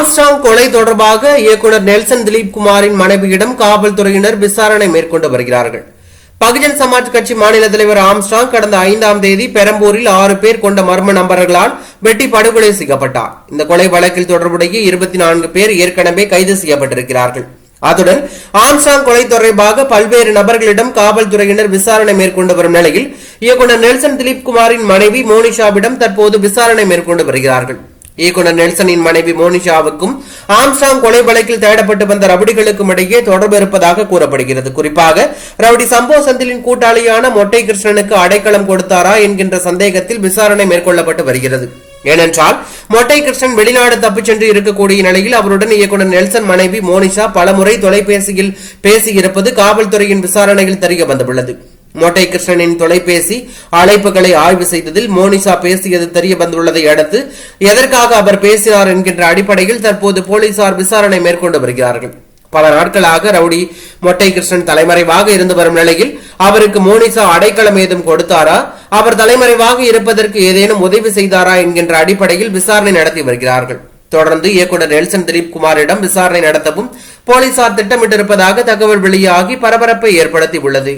Armstrong கொலை தொடர்பாக இயக்குனர் நெல்சன் திலீப் குமாரின் மனைவியிடம் காவல்துறையினர் விசாரணை மேற்கொண்டு வருகிறார்கள். பகுஜன் சமாஜ் கட்சி மாநில தலைவர் ஆம்ஸ்டாங் கடந்த ஐந்தாம் தேதி பெரம்பூரில் ஆறு பேர் கொண்ட மர்ம நபர்களால் வெட்டி படுகொலை செய்யப்பட்டார். இந்த கொலை வழக்கில் தொடர்புடைய இருபத்தி நான்கு பேர் ஏற்கனவே கைது செய்யப்பட்டிருக்கிறார்கள். அத்துடன் ஆம்ஸ்டாங் கொலை தொடர்பாக பல்வேறு நபர்களிடம் காவல்துறையினர் விசாரணை மேற்கொண்டு வரும் நிலையில் இயக்குனர் நெல்சன் திலீப் குமாரின் மனைவி மோனிஷாவிடம் தற்போது விசாரணை மேற்கொண்டு வருகிறார்கள். இயக்குனர் நெல்சனின் மனைவி மோனிஷாவுக்கும் ஆம்ஸ்டாங் கொலை வழக்கில் தேடப்பட்டு வந்த ரவுடிகளுக்கும் இடையே தொடர்பு இருப்பதாக கூறப்படுகிறது. குறிப்பாக ரவுடி சம்போ சந்திலின் கூட்டாளியான மொட்டை கிருஷ்ணனுக்கு அடைக்கலம் கொடுத்தாரா என்கின்ற சந்தேகத்தில் விசாரணை மேற்கொள்ளப்பட்டு வருகிறது. ஏனென்றால் மொட்டை கிருஷ்ணன் வெளிநாடு தப்பிச் சென்று இருக்கக்கூடிய நிலையில் அவருடன் இயக்குனர் நெல்சன் மனைவி மோனிஷா பலமுறை தொலைபேசியில் பேசியிருப்பது காவல்துறையின் விசாரணையில் தெரிய வந்துள்ளது. மொட்டை கிருஷ்ணனின் தொலைபேசி அழைப்புகளை ஆய்வு செய்ததில் மோனிஷா பேசியது தெரிய வந்துள்ளதை அடுத்து எதற்காக அவர் பேசினார் என்கின்ற அடிப்படையில் தற்போது போலீசார் விசாரணை மேற்கொண்டு வருகிறார்கள். பல நாட்களாக ரவுடி மொட்டை கிருஷ்ணன் தலைமறைவாக இருந்து வரும் நிலையில் அவருக்கு மோனிசா அடைக்கலம் ஏதும் கொடுத்தாரா? அவர் தலைமறைவாக இருப்பதற்கு ஏதேனும் உதவி செய்தாரா? என்கின்ற அடிப்படையில் விசாரணை நடத்தி வருகிறார்கள். தொடர்ந்து இயக்குனர் நெல்சன் திலீப் குமாரிடம் விசாரணை நடத்தவும் போலீசார் திட்டமிட்டிருப்பதாக தகவல் வெளியாகி பரபரப்பை ஏற்படுத்தி உள்ளது